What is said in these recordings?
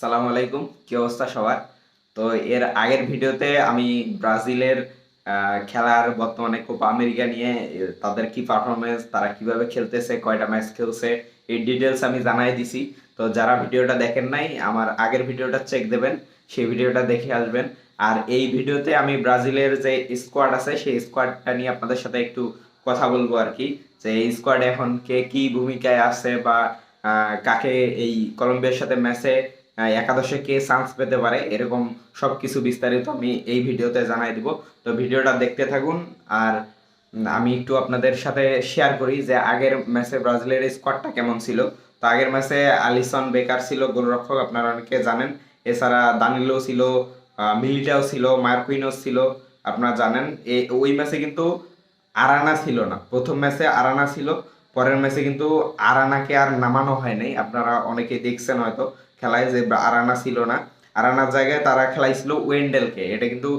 সালাম আলাইকুম, কি অবস্থা সবার? তো এর আগের ভিডিওতে আমি ব্রাজিলের খেলার বর্তমানে কোপা আমেরিকা নিয়ে তাদের কি পারফরমেন্স তারা কীভাবে খেলতেছে, কয়টা ম্যাচ খেলছে, এই ডিটেলস আমি জানাই দিছি। তো যারা ভিডিওটা দেখেন নাই, আমার আগের ভিডিওটা চেক দেবেন, সেই ভিডিওটা দেখে আসবেন। আর এই ভিডিওতে আমি ব্রাজিলের যে স্কোয়াড আছে, সেই স্কোয়াডটা নিয়ে আপনাদের সাথে একটু কথা বলব আর কি। যে এই স্কোয়াডে এখন কে কি ভূমিকায় আছে বা কাকে এই কলম্বিয়ার সাথে ম্যাচে একাদশে কে চান্স পেতে পারে, এরকম সবকিছু বিস্তারিত আমি এই ভিডিওতে জানাই দিব। তো ভিডিওটা দেখতে থাকুন, আর আমি একটু আপনাদের সাথে শেয়ার করি যে আগের ম্যাচে ব্রাজিলের স্কোয়াডটা কেমন ছিল। তো আগের ম্যাচে আলিসন বেকার ছিল, গোলরক্ষক আপনারা অনেকে জানেন। এছাড়া দানিলো ছিল মিলিটাও ছিল মার্কুইনোস ছিল, আপনারা জানেন। ওই ম্যাচে কিন্তু আরানা ছিল না। প্রথম ম্যাচে আরানা ছিল, পরের ম্যাচে কিন্তু আরানাকে আর নামানো হয় নাই। আপনারা অনেকে দেখছেন হয়তো। খেলায় যে আরানা ছিল না, আরানার জায়গায় তারা খেলাইছিল ওয়েন্ডেলকে। এটা কিন্তু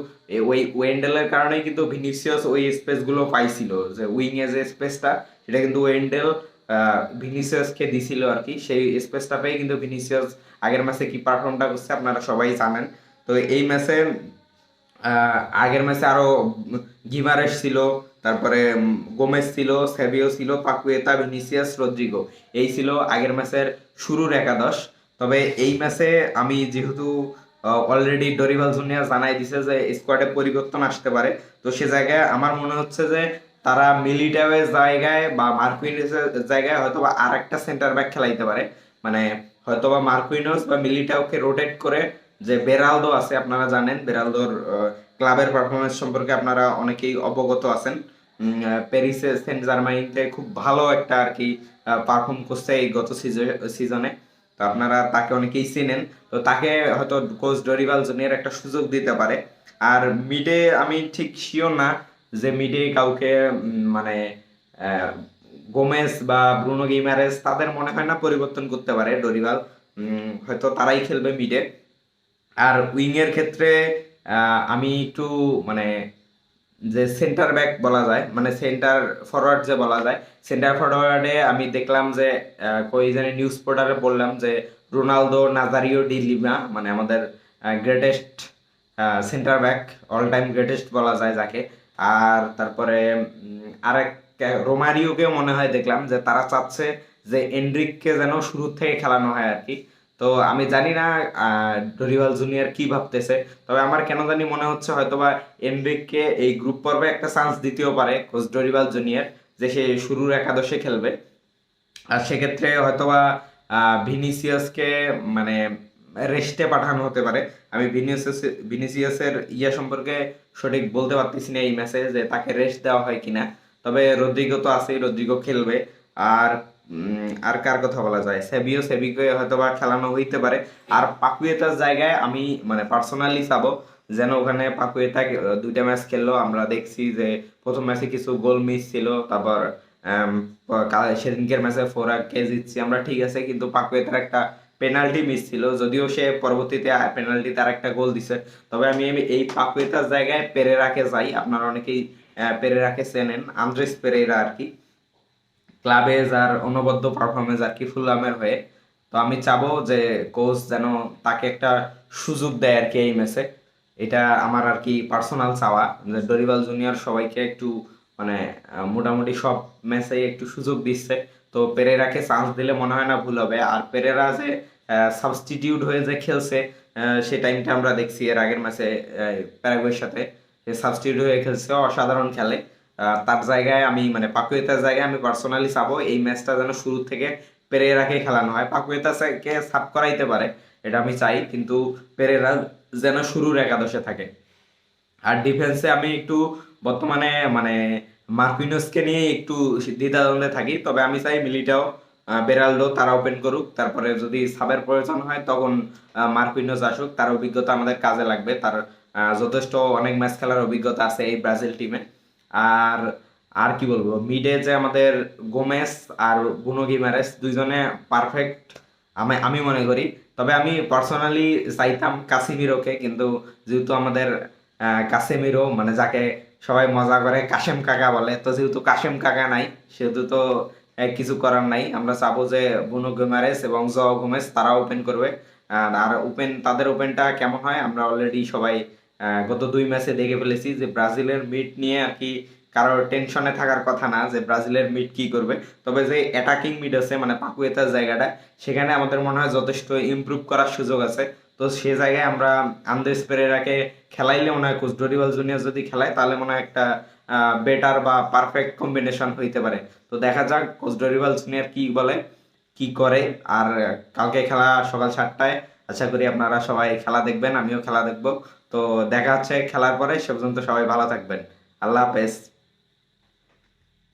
ওই ওয়েন্ডেলের কারণেই কিন্তু ভিনিসিয়াস ওই স্পেসগুলো পাইছিল, যে উইং এ যে স্পেসটা, সেটা কিন্তু ওয়েন্ডেল ভিনিসিয়াসকে দিছিল আর কি। সেই স্পেসটা পেয়ে কিন্তু ভিনিসিয়াস আগের ম্যাচে কি পারফর্মটা করছে আপনারা সবাই জানেন। তো এই ম্যাচে আগের ম্যাচে আরও গিমারেস ছিল, তারপরে গোমেজ ছিল, সেভিও ছিল, পাকুয়েতা, ভিনিসিয়াস, রদ্রিগো। এই ছিল আগের ম্যাচের শুরুর একাদশ। তবে এই ম্যাচে আমি যেহেতু অলরেডি ডরিভাল জুনিয়র জানাই দিছে যে স্কোয়াডে পরিবর্তন আসতে পারে, তো সে জায়গায় আমার মনে হচ্ছে যে তারা মিলিটাওয়ের জায়গায় বা মার্কুইনসের জায়গায় হয়তো বা আর একটা সেন্টার ব্যাক খেলাইতে পারে। মানে হয়তো বা মার্কুইনোস বা মিলিটাওকে রোটেট করে যে বেরালদো আছে, আপনারা জানেন বেরালদোর ক্লাবের পারফরমেন্স সম্পর্কে আপনারা অনেকেই অবগত আছেন। প্যারিসে সেন্ট জার্মাইনতে খুব ভালো একটা আর কি পারফর্ম করছে এই গত সিজনে তো আপনারা তাকে অনেকেই চেনেন। তো তাকে হয়তো কোচ ডরিবাল জুনিয়র একটা সুযোগ দিতে পারে। আর মিডে আমি ঠিক শিওর না যে মিডে কাউকে মানে গোমেজ বা ব্রুনো গিমারেস তাদের মনে হয় না পরিবর্তন করতে পারে ডরিবাল হয়তো তারাই খেলবে মিডে আর উইংয়ের ক্ষেত্রে আমি একটু মানে যে সেন্টার ব্যাক বলা যায় মানে সেন্টার ফরওয়ার্ড যে বলা যায় সেন্টার ফরওয়ার্ডে আমি দেখলাম যে কই জানি নিউজ পোর্টালে বললাম যে, রোনালদো, নাজারিও ডি লিমা মানে আমাদের greatest centre back all time greatest বলা যায় যাকে। আর তারপরে আরেক, রোমারিওকেও মনে হয় দেখলাম যে, তারা চাচ্ছে যে এন্ড্রিককে যেন শুরু থেকে খেলানো হয় আর কি। তো আমি জানি না ডরিভাল জুনিয়র কি ভাবতেছে, তবে আমার কেন জানি মনে হচ্ছে হয়তোবা এনরিককে এই গ্রুপ পর্বে একটা চান্স দিতেও পারে কোচ ডরিভাল জুনিয়র যে সে শুরুর একাদশে খেলবে। আর সেক্ষেত্রে হয়তোবা ভিনিসিয়াসকে মানে রেস্টে পাঠানো হতে পারে। আমি ভিনিসিয়াস, ভিনিসিয়াসের ইয়ে সম্পর্কে সঠিক বলতে পারতেছি না এই ম্যাচে যে তাকে রেস্ট দেওয়া হয় কিনা। তবে রদ্রিগো তো আছেই, রদ্রিগো খেলবে। আর আর কার কথা বলা যায়? সেবিও সেবিকে হয়তো বা খেলানো হইতে পারে। আর পাকুয়েতার জায়গায় আমি মানে পার্সোনালি চাবো যেন ওখানে পাকুয়েতা দুইটা ম্যাচ খেললো। আমরা দেখছি যে প্রথম ম্যাচে কিছু গোল মিস ছিল, তারপর সেদিনকের ম্যাচে ফোর কে জিতছি, আমরা ঠিক আছে, কিন্তু পাকুয়েতার একটা পেনাল্টি মিস ছিল। যদিও সে পরবর্তীতে পেনাল্টি তার একটা গোল দিছে। তবে আমি এই পাকুয়েতার জায়গায় পেরেরাকে যাই। আপনারা অনেকেই পেরেরাকে চেনেন, আন্দ্রেস পেরেরা আর কি। ক্লাবে যার অনবদ্য পারফরমেন্স আর কি ফুলামের হয়ে। তো আমি চাবো যে কোচ যেন তাকে একটা সুযোগ দেয় আর কি এই ম্যাচে এটা আমার আর কি পার্সোনাল চাওয়া। যে ডরিভাল জুনিয়র সবাইকে একটু মানে মোটামুটি সব ম্যাচেই একটু সুযোগ দিচ্ছে। তো পেরেরাকে চান্স দিলে মনে হয় না ভুল হবে। আর পেরেরা যে সাবস্টিটিউট হয়ে যে খেলছে সে টাইমটা আমরা দেখছি এর আগের ম্যাচে প্যারাগুয়ের সাথে। সাবস্টিটিউট হয়ে খেলছে, অসাধারণ খেলে। তার জায়গায় আমি মানে পাকুয়েতার জায়গায় আমি পার্সোনালি চাবো এই ম্যাচটা যেন শুরু থেকে পেরেরাকে খেলানো হয়। পাকুয়েতাকে সাব করাইতে পারে এটা আমি চাই কিন্তু পেরেরা যেন শুরুর একাদশে থাকে। আর ডিফেন্সে আমি একটু বর্তমানে মানে মার্কুইনোসকে নিয়ে একটু দ্বিধাদ্বন্দ্বে থাকি তবে আমি চাই মিলিটাও আহ, বেরালদো তারা ওপেন করুক তারপরে যদি সাবের প্রয়োজন হয় তখন মার্কুইনোস আসুক তার অভিজ্ঞতা আমাদের কাজে লাগবে তার যথেষ্ট অনেক ম্যাচ খেলার অভিজ্ঞতা আছে এই ব্রাজিল টিমে আর আর কি বলব? মিডে যে আমাদের গোমেস আর বুনো গিমারেস দুইজনে পারফেক্ট আমি আমি মনে করি। তবে আমি পার্সোনালি চাইতাম কাসিমিরোকে, কিন্তু যেহেতু আমাদের কাসেমিরো মানে যাকে সবাই মজা করে কাশেম কাকা বলে, তো যেহেতু কাশেম কাকা নাই, সেহেতু তো কিছু করার নাই। আমরা চাবো যে বুনো গোমারেস এবং জ গোমেস তারা ওপেন করবে। আর ওপেন তাদের ওপেনটা কেমন হয়? আমরা অলরেডি সবাই গত দুই ম্যাচে দেখে ফেলেছি যে ব্রাজিলের মিড নিয়ে আর কি কারোর টেনশনে থাকার কথা না, যে ব্রাজিলের মিড কি করবে। তবে যে অ্যাটাকিং মিড আছে মানে পাকুয়েতার জায়গাটা, সেখানে আমাদের মনে হয় যথেষ্ট ইমপ্রুভ করার সুযোগ আছে। তো সে জায়গায় আমরা আন্দেস পেরেরাকে খেলাইলে মনে হয় কুচডরিওয়াল জুনিয়র যদি খেলায়, তাহলে মনে হয় একটা বেটার বা পারফেক্ট কম্বিনেশন হইতে পারে। তো দেখা যাক কোচডরিওয়াল জুনিয়র কি বলে, কি করে, আর কালকে খেলা সকাল সাতটায়। আশা করি আপনারা সবাই খেলা দেখবেন, আমিও খেলা দেখব। তো দেখা হচ্ছে খেলার পরে সে পর্যন্ত সবাই ভালো থাকবেন। আল্লাহ হাফেজ।